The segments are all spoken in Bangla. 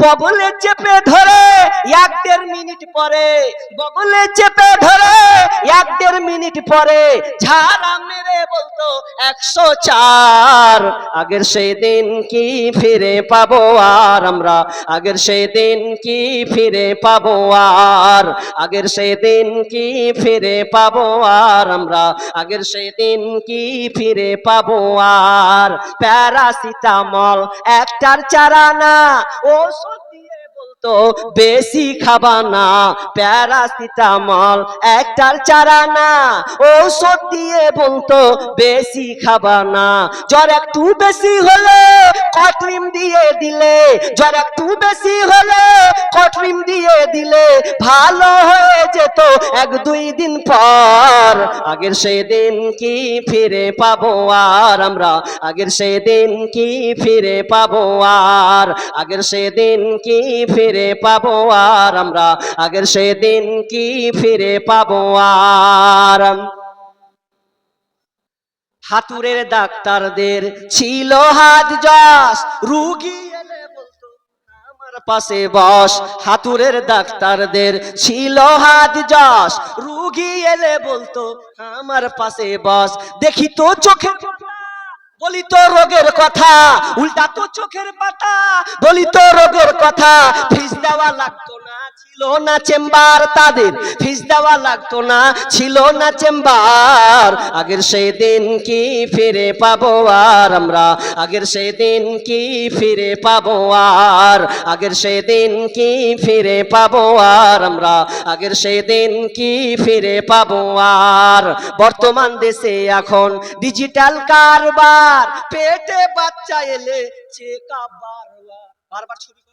বগলে চেপে ধরে, এক দেড় মিনিট পরে, বগলে চেপে ধরে, এক দেড় মিনিট পরে, ঝাড়া মেরে বলতো, একশো চার, আগের সেই দিন কি ফিরে পাবো আর আমরা? আগের সেই দিন কি ফিরে পাবো আর? আগের সেই দিন কি ফিরে পাবো আর আমরা? আগের সেই দিন কি ফিরে পাবো আর? প্যারাসিটামল একটার চারা না ওষুধ বলতো বেশি খাবা না। প্যারাসিটামল একটার চারা না। ঔষধ দিয়ে বলতো বেশি খাবা না। জ্বর একটু বেশি হলে কটরিম দিয়ে দিলে। জ্বর একটু বেশি হলে কটরিম দিয়ে দিলে ভালো হয়ে যেত এক দুই দিন পর। আগের সেদিন কি ফিরে পাবো আর আমরা? আগের সেদিন কি ফিরে পাবো আর? আগের সেদিন কি ফিরে পাবো আর আমরা? আগের সেই দিন কি ফিরে পাবো আর? হাতুরের ডাক্তারদের ছিল হাত যশ, রুগী পাশে বস। হাতুরের ডাক্তারদের ছিল হাত যশ, রুগী এলে বলতো, আমার পাশে বস। দেখি তো চোখে বলি রোগের কথা উল্টা তো চোখের পাতা বলি তো রোগের কথা ফিস দেওয়া লাগতো ছিল না চেম্বার তাদের। ফিস দেওয়া লাগতো না, ছিল না চেম্বার। আগের কি ফিরে পাবো আর আমরা? আগের কি ফিরে পাবো আর? আগের কি ফিরে পাবো আর আমরা? আগের কি ফিরে পাবো আর? বর্তমান দেশে এখন ডিজিটাল কারবার। পেটে বাচ্চা এলে চেকা বারবার বারবার ছবি।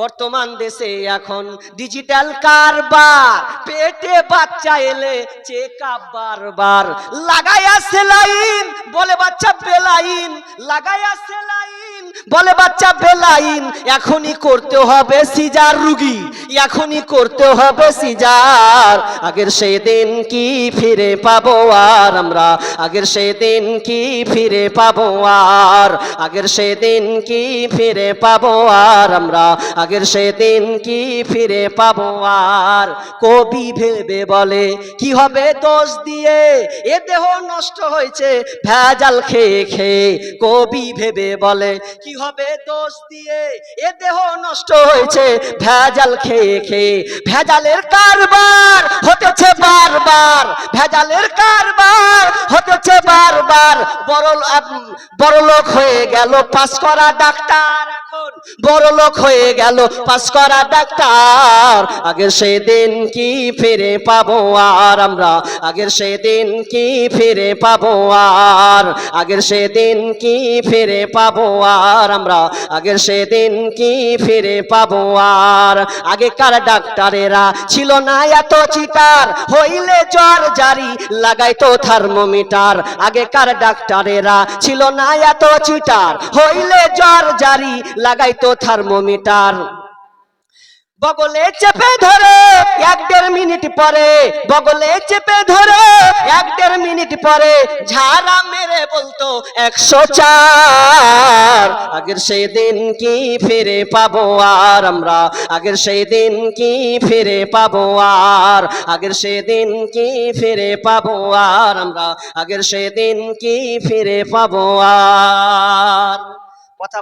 বর্তমান দেশে এখন ডিজিটাল কারবার, পেটে বাচ্চা এলে চেক আপ বারবার। লাগাইয়া সেলাইন, বলে বাচ্চা বেলাইন লাগাইয়া সেলাইন। বলে, বাচ্চা বেলাইন, এখনই করতে হবে সিজার রুগী, এখনই করতে হবে সিজার। আগের সেই দিন কি ফিরে পাবো আর আমরা? আগের সেই দিন কি ফিরে পাবো আর? আগের সেই দিন কি ফিরে পাবো আর আমরা? আগের সেই দিন কি ফিরে পাবো আর? কবি ভেবে বলে, কি হবে দোষ দিয়ে? এ দেহ নষ্ট হয়েছে, ভেজাল খেয়ে খেয়ে। কবি ভেবে বলে কি হবে দোষ দিয়ে? এ দেহ নষ্ট হয়েছে, ভেজাল খেয়ে খেয়ে। ভেজালের কারবার হতেছে বারবার। ভেজালের কারবার হতেছে বারবার। বড় বড় লোক হয়ে গেল পাস করা ডাক্তার বড় লোক হয়ে গেল পাস করা ডাক্তার। আগের সেই দিন কি ফিরে পাবো আর আমরা? আগের সেদিন কি ফিরে পাবো আর? আগের সেদিন কি ফিরে পাবো আর? আমরা আগের সেদিন কি ফিরে পাবো আর? আগেকার ডাক্তারেরা ছিল না এত চিটার, হইলে জ্বর জারি লাগাইতো থার্মোমিটার। আগেকার ডাক্তারেরা ছিল না এত চিটার, হইলে জ্বর জারি লাগাইতো থার্মোমিটার। বগলে চেপে ধরে, এক দেড় মিনিট পরে। বগলে চেপে ধরে, এক দেড় মিনিট পরে। ঝাড়া মেরে বলতো, একশো চার। আগের সেই দিন কি ফিরে পাবো আর আমরা? আগের সেই দিন কি ফিরে পাবো আর? আগের সেই দিন কি ফিরে পাবো আর আমরা? আগের সেই দিন কি ফিরে পাবো আর? কথা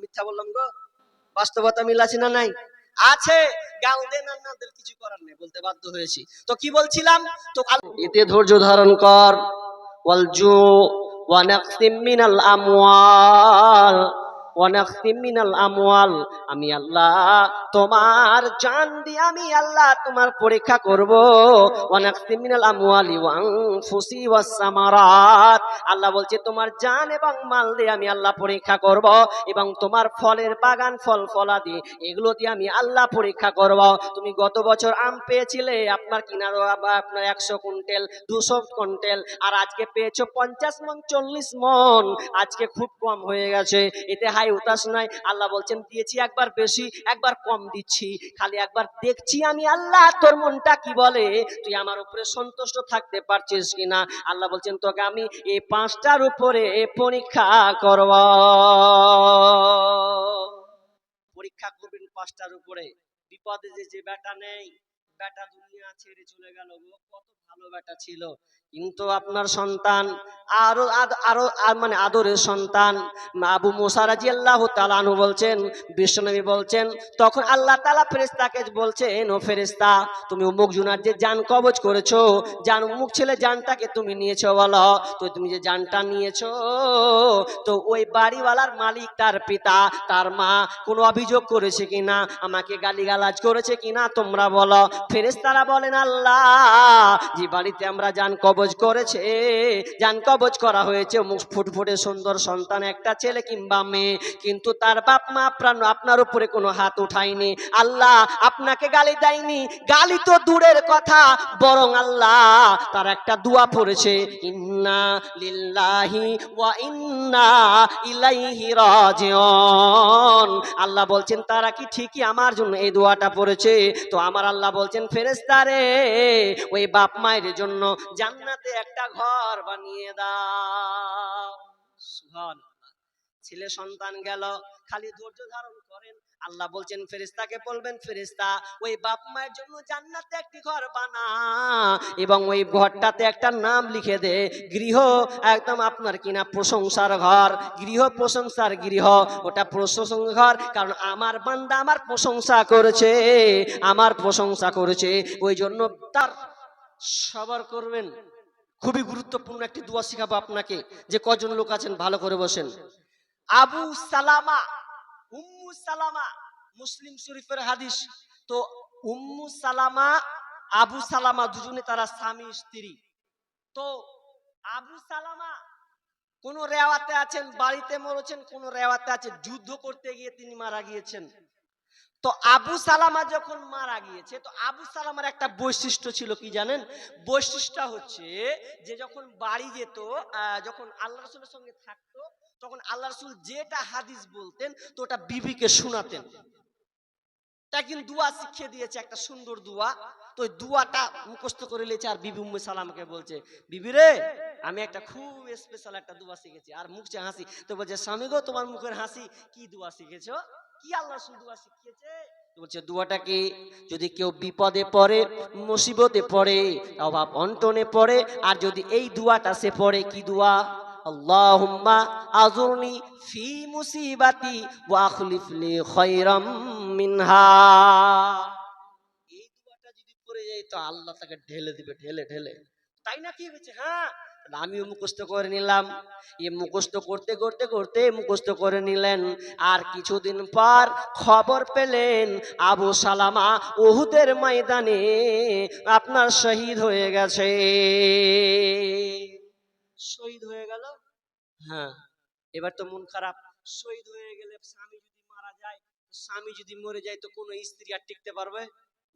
মিথ্যা বললাম গো। বাস্তবতা মিল আছে না নাই? আছে। কিছু করার নেই, বলতে বাধ্য হয়েছি। তো কি বলছিলাম? তো এতে ধৈর্য ধারণ কর। ওয়াল জু ওয়া মিনাল আমওয়াল। আমওয়াল, আমি আল্লাহ তোমার জান দিয়ে আমি আল্লাহ তোমার পরীক্ষা করব। মিনাল আমওয়ালি ওয়া আনফুসি আল্লাহ বলছে তোমার জান এবং মাল দিয়ে আমি আল্লাহ পরীক্ষা করব এবং তোমার ফলের বাগান, ফল ফলাদি, এগুলো দিয়ে আমি আল্লাহ পরীক্ষা করব। তুমি গত বছর আম পেয়েছিলে, আপনার কিনারো আপনার একশো কুইন্টেল, দুশো কুইন্টেল, আর আজকে পেয়েছ পঞ্চাশ মন, চল্লিশ মন, আজকে খুব কম হয়ে গেছে। এতে হাই উতাস নাই আল্লাহ বলছেন, দিয়েছি একবার বেশি, একবার কম দিচ্ছি। খালি একবার দেখছি আমি, আল্লাহ, তোর মনটা কি বলে? তুই আমার উপরে সন্তুষ্ট থাকতে পারছিস কিনা? আল্লাহ বলছেন, তোকে আমি এই পাঁচটার উপরে পরীক্ষা করব। পরীক্ষা করবেন পাঁচটার উপরে। বিপদে যে যে বেটা নেই। বেটা দুনিয়া ছেড়ে চলে গেল কত ভালো বেটা ছিল। কিন্তু আপনার সন্তান, আরও আরও মানে আদরের সন্তান, আবু মুসা আল্লাহ তাআলা আনহু বলছেন বিশ্বনবী বলছেন, তখন আল্লাহ তাআলা ফেরেশতাকে বলছেন ও ফেরেশতা, তুমি অমুক জুনার যে জান কবজ করেছ জান অমুক ছেলে জানটাকে তুমি নিয়েছো বলো, তো তুমি যে জানটা নিয়েছো, তো ওই বাড়িওয়ালার মালিক তার পিতা, তার মা কোনো অভিযোগ করেছে কিনা, আমাকে গালিগালাজ করেছে কিনা তোমরা বলো। ফেরেশতারা বলেন, আল্লাহ, যে বাড়িতে আমরা জান কবজ করেছে জান কবজ করা হয়েছে, মুখ ফুটফুটে সুন্দর সন্তান, একটা ছেলে কিংবা মেয়ে, কিন্তু তার বাপ মা আপনার আপনার উপরে কোনো হাত উঠায়নি। আল্লাহ, আপনাকে গালি দেয়নি। গালি তো দূরের কথা, বরং আল্লাহ তার একটা দোয়া পড়েছে, ইন্না লিল্লাহি ওয়া ইন্না ইলাইহি রাজিউন। আল্লাহ বলছেন, তারা কি ঠিকই আমার জন্য এই দোয়াটা পড়েছে? তো আমার আল্লাহ বলছেন ফেরেস্তারে ওই বাপ মায়ের জন্য জান্নাতে একটা ঘর বানিয়ে দাও। সুবহানাল্লাহ। ছেলে সন্তান গেল, খালি ধৈর্য ধারণ করেন। আল্লাহ বলছেন ফেরিস্তাকে বলবেন ফেরিস্তা ওই বাপ মায়ের জন্য জান্নাতে একটি ঘর বানা এবং ওই ঘরটাতে একটা নাম লিখে দে, গৃহ একদম আপনার কিনা প্রশংসার ঘর। গৃহ প্রশংসার গৃহ, ওটা প্রশংসার ঘর, কারণ আমার বান্দা আমার প্রশংসা করেছে, আমার প্রশংসা করেছে, ওই জন্য তার সবার করবেন। খুবই গুরুত্বপূর্ণ একটি দোয়া শিখাবো আপনাকে, যে কজন লোক আছেন, ভালো করে বসেন। আবু সালামা, উম্মু সালামা, মুসলিম শরীফের হাদিস। তো উম্মু সালামা, আবু সালামা দুজনে তারা স্বামী, স্ত্রী। তো আবু সালামা কোন রেওয়াতে আছেন, বাড়িতে মরেছেন, কোন রেওয়াতে আছে যুদ্ধ করতে গিয়ে তিনি মারা গিয়েছেন। তো আবু সালামা যখন মারা গিয়েছে, তো আবু সালামার একটা বৈশিষ্ট্য ছিল কি জানেন? বৈশিষ্ট্য হচ্ছে যে যখন বাড়ি যেত যখন আল্লাহ রসুলের সঙ্গে থাকতো তখন আল্লাহ রসুল যেটা হাদিস বলতেন, তো ওটা বিবিকে শোনাতেন। দুয়া শিখিয়ে দিয়েছে, একটা সুন্দর দুয়া। তো দুয়াটা মুখস্থ করে নিয়েছে আর বিবি উম্মে সালামকে বলছে, বিবি রে, আমি একটা খুব স্পেশাল একটা দুয়া শিখেছি। আর মুখছে হাসি, তো বলছে, স্বামী গো, তোমার মুখের হাসি, কি দুয়া শিখেছো? কি আল্লাহ রসুল দুয়া শিখিয়েছে? বলছে, দুয়াটা কি? যদি কেউ বিপদে পড়ে, মুসিবতে পড়ে, অভাব অন্টনে পড়ে, আর যদি এই দুয়াটা সে পড়ে, কি দুয়া? আল্লাহুম্মা আজুরনি ফি মুসিবাতি ওয়া আখলিফ লি খায়রাম মিনহা। এই দুয়াটা যদি পড়ে যায় তো আল্লাহ তাকে ঢেলে দিবে, ঢেলে ঢেলে। তাই না কি হয়েছে? হ্যাঁ আমিও মুখস্থ করে নিলাম। এ মুখস্থ করতে করতে করতে মুখস্থ করে নিলেন। আর কিছুদিন পর খবর পেলেন, আবু সালামা ওহুদের ময়দানে আপনার শহীদ হয়ে গেছে। শহীদ হয়ে গেল। হ্যাঁ। এবার তো মন খারাপ। শহীদ হয়ে গেলে স্বামী যদি মারা যায় স্বামী যদি মরে যায় তো কোনো স্ত্রী আর টিকতে পারবে?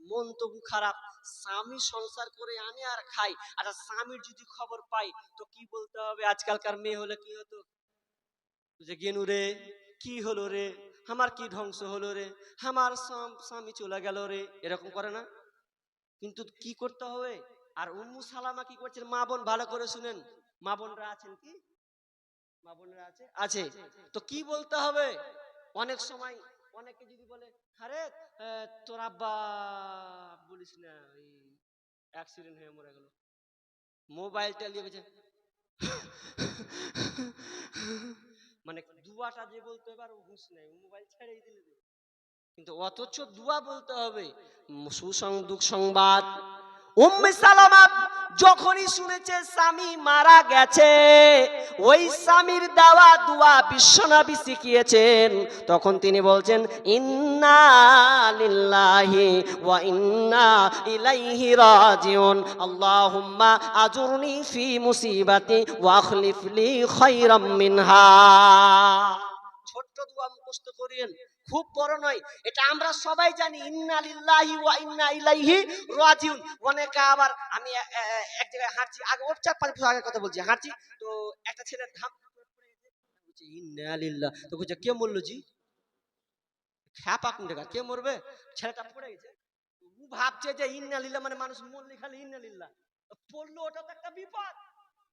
মন তবু খারাপ। স্বামী সংসার করে আনে আর খাই আর স্বামীর যদি খবর পাই তো কি বলতে হবে? আজকালকার মেয়ে হলে কি হতো? যে গেনু রে কি হলো রে? আমার কি ধ্বংস হলো রে? আমার স্বামী চলে গেল রে। এরকম করে না? কিন্তু কি করতে হবে? আর উম্মু সালামা কি করছেন মা বোন ভালো করে শুনেন। মা বোনরা আছেন কি? মা বোনরা আছে? আছে। তো কি বলতে হবে? অনেক সময় অনেকে যদি বলে আরে তোর আব্বা বলিস না ওই অ্যাক্সিডেন্ট হয়ে মরে গেল। মোবাইলটা নিয়ে গেছে মানে দুয়াটা যে বলতে হবে আর ও হুঁশ নেই মোবাইল ছেড়েই দিলে কিন্তু অথচ দুয়া বলতে হবে। সুসং দুঃখ সংবাদ উম্মে সালামা যখনই শুনেছে স্বামী মারা গেছে, ওই স্বামীর দেওয়া দুয়া বিশ্বনবী শিখিয়েছেন। তখন তিনি বলছেন, ইন্না লিল্লাহি ওয়া ইন্না ইলাইহি রাজিউন। আল্লাহুম্মা আজুরনি ফি মুসিবাতি ওয়া আখলিফ লি খায়রাম মিনহা। ছোট্ট দোয়া মুখস্থ করিয়েন। খুব বড় নয়। এটা আমরা সবাই জানি, ইন্না লিল্লাহি ওয়া ইন্না ইলাইহি রাজিউন। অনেকে আবার আমি এক জায়গায় হাঁটছি। আগে ওর চার পাঁচ বছর আগের কথা বলছি, হাঁটছি। তো একটা ছেলে লিল্লাহ। তো কে মরলো জি? খ্যাপা কোন টাকা কে মরবে? ছেলেটা পড়ে গেছে। ও ভাবছে যে ইন্না মানে মানুষ মরলে খালি ইন্না পড়ল, ওটা তো একটা বিপদ।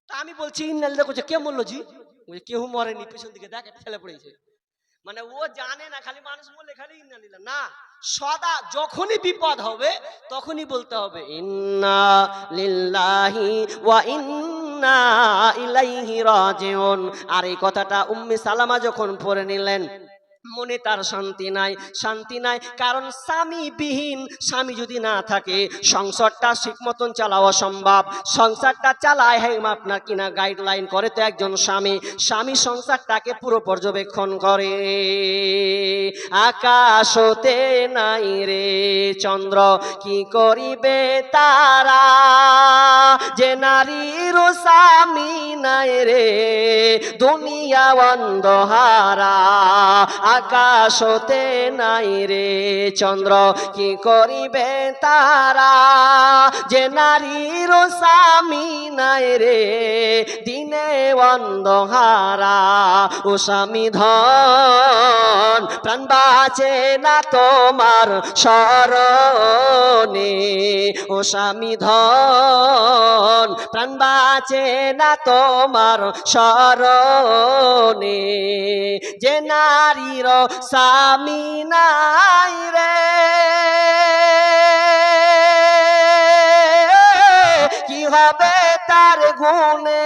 তা আমি বলছি, ইন্না লিল্লাহ করছে কে মরলো জি? কেউ মরেনি। পেছন দিকে দেখ, একটা ছেলে পড়েছে মানে ও জানে না, খালি মানুষ বলে খালি ইন্না লিল্লাহ। না, সদা যখনই বিপদ হবে, তখনই বলতে হবে, ইন্না লিল্লাহি ওয়া ইন্না ইলাইহি রাজিউন। আর এই কথাটা উম্মে সালামা যখন পড়ে নিলেন মনে তার শান্তি নাই শান্তি নাই। কারণ স্বামী বিহীন স্বামী যদি না থাকে, সংসারটা ঠিক মতন চালাও অসম্ভব সংসারটা চালায় হ্যাঁ আপনার কিনা গাইডলাইন করে তো একজন স্বামী। স্বামী সংসারটাকে পুরো পর্যবেক্ষণ করে। আকাশতে নাই রে চন্দ্র, কি করিবে তারা? যে নারীর স্বামী নাই রে, দুনিয়া অন্ধহারা। আকাশতে নাই রে চন্দ্র, কি করিবে তারা? যে নারীর স্বামী নাই রে, দিনে অন্ধহারা। ও স্বামী ধন, প্রাণ বাঁচে না তোমার স্মরণে। ও স্বামী ধন, প্রাণ বাঁচে না তোমার স্মরণে। যে নারীর স্বামী নাই রে। কি হবে তার গুণে?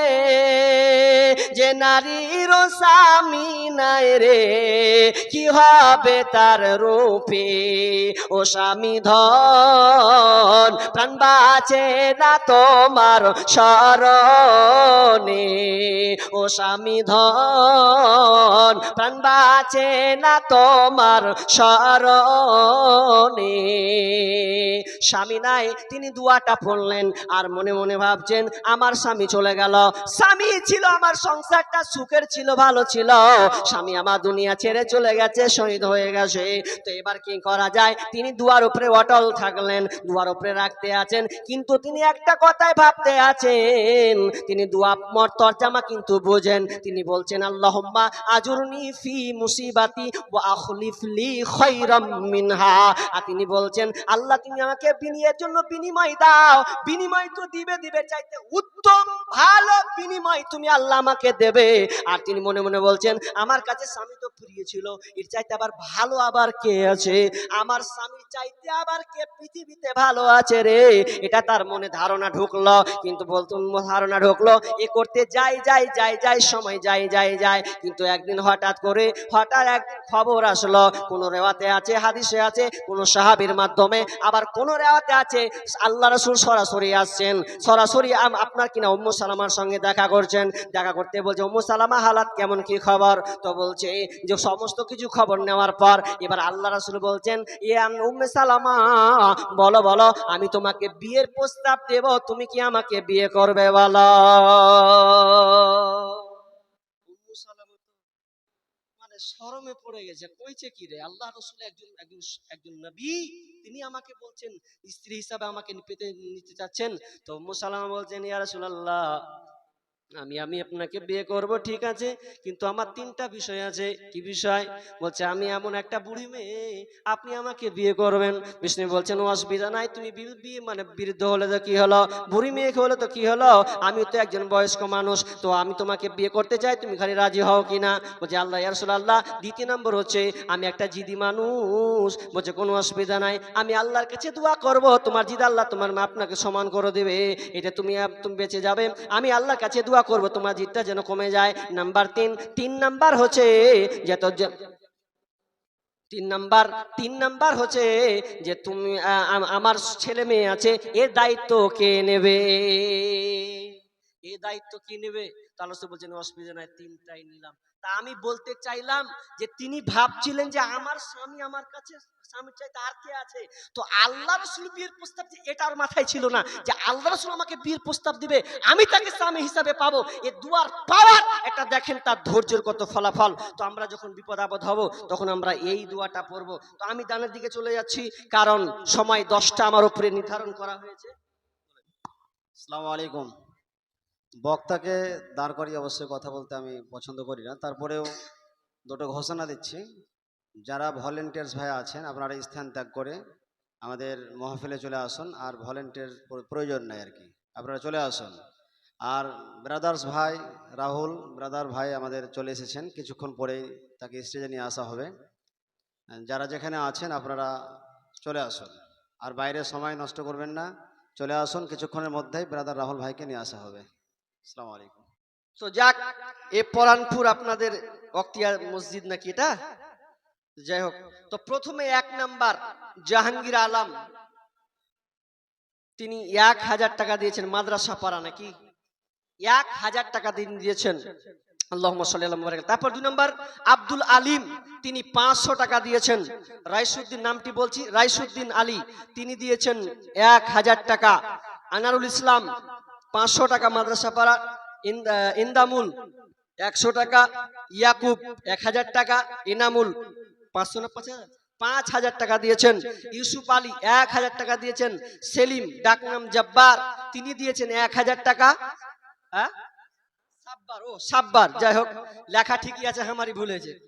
যে নারীর স্বামী নাই রে, কি হবে তার রূপে? ও স্বামী ধন, প্রাণ বাঁচে না তোমার স্মরণে। ও স্বামী ধন, প্রাণ বাঁচে না তোমার স্মরণে। স্বামী নাই, তিনি দুয়াটা পড়লেন আর মনে মনে ভাবছেন, আমার স্বামী চলে গেল। স্বামী ছিল আমার সংসারটা, সুখের ছিল, ভালো ছিল। স্বামী আমার দুনিয়া ছেড়ে চলে গেছে, শহীদ হয়ে গেছে। তো এবার কি করা যায়? তিনি দুয়ার উপরে অটল থাকলেন, দুয়ার উপরে রাখতে আছেন, কিন্তু তিনি একটা কথাই ভাবতে আছেন, তিনি দুয়া তরজামা কিন্তু বোঝেন, তিনি বলছেন, আল্লাহম্মা আজুরনি ফি মুসিবাতি লি খায়রাম মিনহা। আর তিনি বলছেন, আল্লাহ, তুমি আমাকে বিনিয়ের জন্য বিনিময় দাও, বিনিময় তো দিবে দিবে, চাইতে উত্তম ভালো বিনিময় তুমি আল্লাহ আমাকে দেবে। আর তিনি মনে মনে বলছেন, আমার কাছে স্বামী তো প্রিয় ছিল, এর চাইতে আবার ভালো আবার কে আছে? আমার স্বামী চাইতে আবার কে পৃথিবীতে ভালো আছে রে? এটা তার মনে ধারণা ঢুকলো, কিন্তু বলতো ধারণা ঢুকলো, এ করতে যাই যাই যাই যাই, সময় যাই যাই যাই, কিন্তু একদিন হঠাৎ করে, হঠাৎ একদিন খবর আসলো, কোন রেওয়াতে আছে, হাদিসে আছে, কোন সাহাবীর মাধ্যমে, আবার কোন রেওয়াতে আছে, আল্লাহ রসুল সরাসরি আসছেন, সরাসরি আপনার কিনা উম্মু সালামার সঙ্গে দেখা করছেন, দেখা করতে বলছে, উম্মু সালামা, হালাত কেমন, কি খবর? তো বলছে, যে সমস্ত কিছু খবর নেওয়ার পর, এবার আল্লাহ রাসুল বলছেন, এ উম্মে সালামা, বলো বলো, আমি তোমাকে বিয়ের প্রস্তাব দেব, তুমি কি আমাকে বিয়ে করবে, বলো? মানে শরমে পড়ে গেছে, কইছে কি রে? আল্লাহ রসুল একজন একজন একজন নবী, তিনি আমাকে বলছেন, স্ত্রী হিসাবে আমাকে পেতে নিতে চাচ্ছেন। তো মুসালামা বলছেন, ইয়া রাসূলুল্লাহ আমি আমি আপনাকে বিয়ে করব, ঠিক আছে? কিন্তু আমার তিনটা বিষয় আছে। কি বিষয়? বলছে, আমি এমন একটা বুড়ি মেয়ে, আপনি আমাকে বিয়ে করবেন। বিষ্ণু বলছেন অসুবিধা নাই, তুমি বিয়ে মানে বিরুদ্ধ হলে তো কি হলো? বুড়ি মেয়ে হলে তো কি হলো? আমি তো একজন বয়স্ক মানুষ, তো আমি তোমাকে বিয়ে করতে চাই, তুমি খালি রাজি হও কিনা বলছে, আল্লাহ ইয়ারসুল আল্লাহ দ্বিতীয় নম্বর হচ্ছে, আমি একটা জিদি মানুষ, বলছে, কোনো অসুবিধা নাই। আমি আল্লাহর কাছে দোয়া করব, তোমার জিদ আল্লাহ তোমার মা আপনাকে সমান করে দেবে। এটা তুমি তুমি বেঁচে যাবে। আমি আল্লাহর কাছে দোয়া করব, তোমার জিদটা যেন কমে যায়। নাম্বার তিন তিন নাম্বার হচ্ছে যত তিন নাম্বার তিন নাম্বার হচ্ছে যে তুমি আমার ছেলে মেয়ে আছে, এর দায়িত্ব কে নেবে? এই দায়িত্ব কি নেবে? তাহলে সে বলছেন, অসুবিধা নাই, তিনটাই নিলাম। তা আমি বলতে চাইলাম যে, তিনি ভাবছিলেন যে, আমার স্বামী আমার কাছে, স্বামীর চাইতে আর কে আছে? তো আল্লাহ রসুল বিয়ের প্রস্তাব যে এটার মাথায় ছিল না যে, আল্লাহ রসুল আমাকে বিয়ের প্রস্তাব দিবে, আমি তাকে স্বামী হিসাবে পাবো। এ দুয়ার পাওয়ার এটা দেখেন তার ধৈর্যের কত ফলাফল। তো আমরা যখন বিপদ আপদ হব, তখন আমরা এই দুয়াটা পড়ব তো আমি ডানের দিকে চলে যাচ্ছি, কারণ সময় দশটা আমার উপরে নির্ধারণ করা হয়েছে। আসসালামু আলাইকুম। বক্তাকে দাঁড় করিয়ে অবশ্যই কথা বলতে আমি পছন্দ করি না। তারপরেও দুটো ঘোষণা দিচ্ছি। যারা ভলেন্টিয়ার্স ভাই আছেন, আপনারা স্থান ত্যাগ করে আমাদের মহফিলে চলে আসুন। আর ভলেন্টিয়ার প্রয়োজন নাই আর কি। আপনারা চলে আসুন। আর ব্রাদার্স ভাই রাহুল ব্রাদার ভাই আমাদের চলে এসেছেন। কিছুক্ষণ পরেই তাকে স্টেজে নিয়ে আসা হবে। যারা যেখানে আছেন, আপনারা চলে আসুন। আর বাইরে সময় নষ্ট করবেন না। চলে আসুন। কিছুক্ষণের মধ্যেই ব্রাদার রাহুল ভাইকে নিয়ে আসা হবে। আসসালামু আলাইকুম। তো যাক, এ পরানপুর আপনাদের অক্তিয়ার মসজিদ নাকি এটা? যাই হোক, তো প্রথমে এক নাম্বার জাহাঙ্গীর আলম। তিনি এক হাজার টাকা দিয়েছেন, মাদ্রাসা পাড়া নাকি? এক হাজার টাকা দিন দিয়েছেন। আল্লাহ তারপর দুই নম্বর আব্দুল আলিম, তিনি পাঁচশো টাকা দিয়েছেন। রাইসুদ্দিন নামটি বলছি, রাইসুদ্দিন আলী। তিনি দিয়েছেন এক হাজার টাকা। আনারুল ইসলাম পাঁচশো টাকা মাদ্রাসা পাড়া ইন- ইন্দামুল একশো টাকা, ইয়াকুব এক হাজার টাকা, ইনামুল পাঁচশো না, পাঁচ হাজার? টাকা দিয়েছেন। ইউসুফ আলী এক হাজার টাকা দিয়েছেন। সেলিম ডাকনাম জব্বার, তিনি দিয়েছেন এক হাজার টাকা। হ্যাঁ সাব্বার, ও সাব্বার, যাই হোক, লেখা ঠিকই আছে, আমারই ভুল হয়েছে।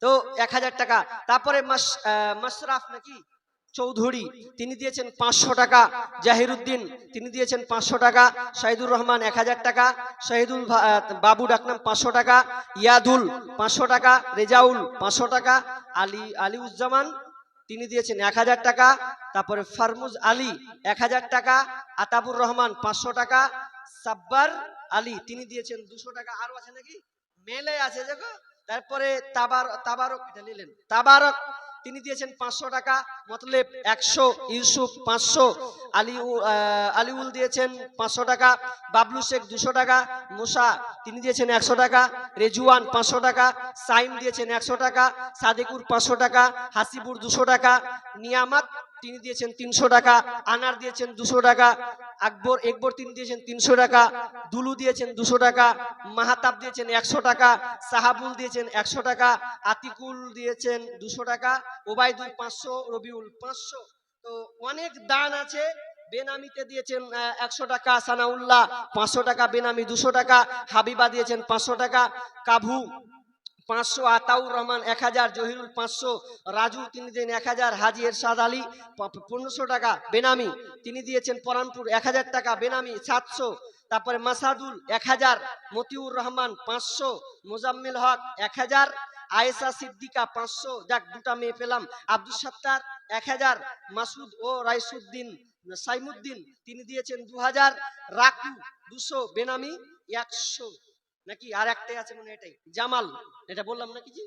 তো এক হাজার টাকা। তারপরে মাশরাফ নাকি? চৌধুরী, তিনি দিয়েছেন পাঁচশো টাকা। জাহিরুদ্দিন, তিনি দিয়েছেন পাঁচশো টাকা। শাহিদুর রহমান এক হাজার টাকা। শহীদুল বাবু ডাকনাম পাঁচশো টাকা। ইয়াদুল পাঁচশো টাকা। রেজাউল পাঁচশো টাকা। আলী, আলিউজ্জামান, তিনি দিয়েছেন এক হাজার টাকা। তারপরে ফারমুজ আলী এক হাজার টাকা। আতাবুর রহমান পাঁচশো টাকা। সাব্বার আলী, তিনি দিয়েছেন দুশো টাকা। আরও আছে নাকি? মেলে আছে, দেখো। তারপরে তাবার তাবারক, এটা নিলেন। তাবারক তিনি দিয়েছেন পাঁচশো টাকা মতলেব একশো, ইউসুফ পাঁচশো আলি আলিউল দিয়েছেন পাঁচশো টাকা, বাবলু শেখ দুশো টাকা, মুসা তিনি দিয়েছেন একশো টাকা, রেজুয়ান পাঁচশো টাকা, সাইম দিয়েছেন একশো টাকা, সাদেকুর পাঁচশো টাকা হাসিপুর দুশো টাকা, নিয়ামাত তিনি দিয়েছেন তিনশো টাকা, আনার দিয়েছেন দুশো টাকা, আকবর, একবর তিনি দিয়েছেন তিনশো টাকা, দুলু দিয়েছেন দুশো টাকা, মাহাতাব দিয়েছেন একশো টাকা, সাহাবুল দিয়েছেন একশো টাকা, আতিকুল দিয়েছেন দুশো টাকা, ওবায়দুল পাঁচশো, রবিউল পাঁচশো। তো অনেক দান আছে। বেনামিতে দিয়েছেন একশো টাকা, সানাউল্লাহ পাঁচশো টাকা, বেনামি দুশো টাকা, হাবিবা দিয়েছেন পাঁচশো টাকা, কাভু পাঁচশো, আতাউর রহমান এক হাজার, জহিরুল পাঁচশো, রাজু তিনি দেন এক হাজার, হাজি এরশাদ আলী পনেরোশো টাকা, বেনামি তিনি দিয়েছেন পরানপুর এক হাজার টাকা, বেনামি সাতশো, তারপরে মাসাদুল এক হাজার, মতিউর রহমান পাঁচশো, মোজাম্মেল হক এক হাজার, আয়েশা সিদ্দিকা পাঁচশো, যাক দুটা মেয়ে পেলাম আব্দুল সাত্তার এক হাজার, মাসুদ ও রাইসুদ্দিন সাইমুদ্দিন তিনি দিয়েছেন দু হাজার, রাকু দুশো, বেনামি একশো। নাকি আর একটাই আছে মনে এটাই? জামাল। এটা বললাম নাকি জি?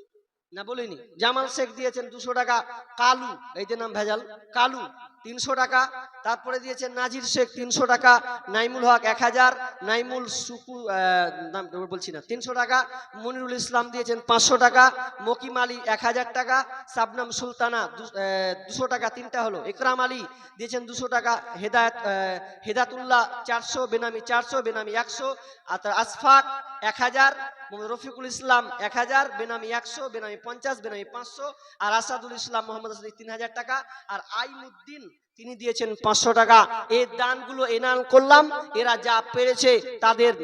না বলিনি। জামাল শেখ দিয়েছেন দুশো টাকা, কালু, এই যে নাম ভেজাল, কালু, তিনশো টাকা, তারপরে দিয়েছেন নাজির শেখ তিনশো টাকা, নাইমুল হক এক হাজার, নাইমুল সুকু নাম বলছি না, তিনশো টাকা, মনিরুল ইসলাম দিয়েছেন পাঁচশো টাকা, মকিম আলী এক হাজার টাকা, সাবনাম সুলতানা দুশো টাকা, তিনটা হলো। ইকরাম আলী দিয়েছেন দুশো টাকা, হেদায়ত হেদাতুল্লাহ চারশো, বেনামি চারশো, বেনামি একশো, আর আসফাক এক হাজার রফিকুল ইসলাম এক হাজার, বেনামি একশো, বেনামি পঞ্চাশ, বেনামি পাঁচশো, আর আসাদুল ইসলাম মোহাম্মদ আসাদ তিন হাজার টাকা, আর আইমুদ্দিন তিনি দিয়েছেন পাঁচশো টাকা। এই দানগুলো এনাল করলাম, এরা যা পেরেছে তাদের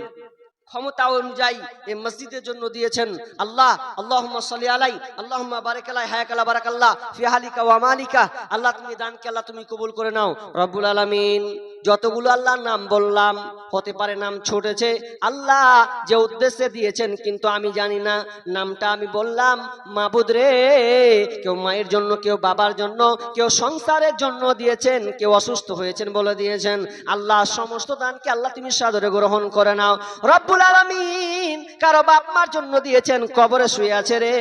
ক্ষমতা অনুযায়ী এই মসজিদের জন্য দিয়েছেন। আল্লাহ, আল্লাহুম্মা সাল্লি আলাই আল্লাহুম্মা বারিক আলাই হায়াকালা বারাকাল্লাহ, ফি হালিকা মালিকা। আল্লাহ, তুমি দানকে আল্লাহ তুমি কবুল করে নাও। রব্বুল আলামিন, যতগুলো আল্লাহর নাম বললাম, হতে পারে নাম ছুটেছে, আল্লাহ যে উদ্দেশ্যে দিয়েছেন, কিন্তু আমি জানি না, নামটা আমি বললাম, মাবুদ রে, কেউ মায়ের জন্য, কেউ বাবার জন্য, কেউ সংসারের জন্য দিয়েছেন, কেউ অসুস্থ হয়েছেন বলে দিয়েছেন। আল্লাহ, সমস্ত দানকে আল্লাহ তুমি সাদরে গ্রহণ করে নাও। রব্বুল কারও বাপ মার জন্য দিয়েছেন, কবরে শুয়ে আছে রে।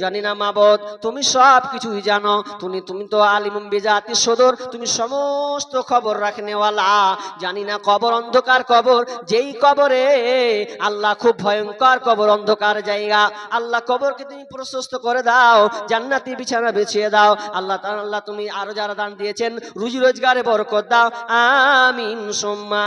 জানি না মাবদ, তুমি সব কিছুই জানো। তুমি তুমি তো আলিমুম বিজাতি সদর, তুমি সমস্ত খবর রাখনেওয়ালা। জানি না কবর অন্ধকার কবর, যেই কবরে আল্লাহ খুব ভয়ঙ্কর কবর অন্ধকার জায়গা। আল্লাহ কবরকে তুমি প্রশস্ত করে দাও, জান্নাতি বিছানা বিছিয়ে দাও। আল্লাহ আল্লাহ তুমি আরও যারা দান দিয়েছেন, রুজি রোজগারে বরকত দাও। আমিন, সোম্মা